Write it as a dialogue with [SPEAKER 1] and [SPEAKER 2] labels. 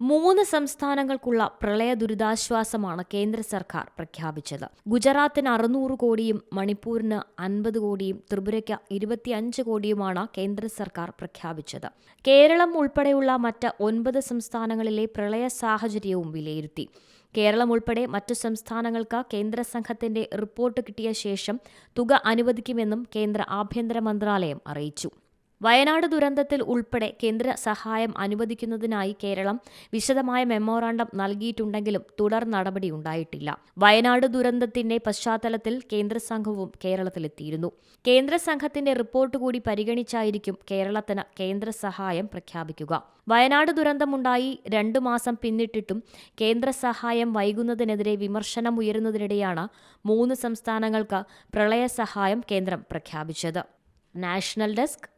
[SPEAKER 1] മൂന്ന് സംസ്ഥാനങ്ങൾക്കുള്ള പ്രളയ ദുരിതാശ്വാസമാണ് കേന്ദ്ര സർക്കാർ പ്രഖ്യാപിച്ചത്. ഗുജറാത്തിന് അറുന്നൂറ് കോടിയും മണിപ്പൂരിന് അൻപത് കോടിയും ത്രിപുരയ്ക്ക് ഇരുപത്തിയഞ്ച് കോടിയുമാണ് കേന്ദ്ര സർക്കാർ പ്രഖ്യാപിച്ചത്. കേരളം ഉൾപ്പെടെയുള്ള മറ്റ് ഒൻപത് സംസ്ഥാനങ്ങളിലെ പ്രളയ സാഹചര്യവും വിലയിരുത്തി. കേരളം ഉൾപ്പെടെ മറ്റു സംസ്ഥാനങ്ങൾക്ക് കേന്ദ്ര സംഘത്തിന്റെ റിപ്പോർട്ട് കിട്ടിയ ശേഷം തുക അനുവദിക്കുമെന്നും കേന്ദ്ര ആഭ്യന്തര മന്ത്രാലയം അറിയിച്ചു. വയനാട് ദുരന്തത്തിൽ ഉൾപ്പെടെ കേന്ദ്ര സഹായം അനുവദിക്കുന്നതിനായി കേരളം വിശദമായ മെമ്മോറാണ്ടം നൽകിയിട്ടുണ്ടെങ്കിലും തുടർ നടപടിയുണ്ടായിട്ടില്ല വയനാട് ദുരന്തത്തിന്റെ പശ്ചാത്തലത്തിൽ കേന്ദ്ര സംഘവും കേരളത്തിലെത്തിയിരുന്നു. കേന്ദ്ര സംഘത്തിന്റെ റിപ്പോർട്ട് കൂടി പരിഗണിച്ചായിരിക്കും കേരളത്തിന് കേന്ദ്ര സഹായം പ്രഖ്യാപിക്കുക. വയനാട് ദുരന്തമുണ്ടായി രണ്ടു മാസം പിന്നിട്ടിട്ടും കേന്ദ്ര സഹായം വൈകുന്നതിനെതിരെ വിമർശനം ഉയരുന്നതിനിടെയാണ് മൂന്ന് സംസ്ഥാനങ്ങൾക്ക് പ്രളയ സഹായം കേന്ദ്രം പ്രഖ്യാപിച്ചത്. National desk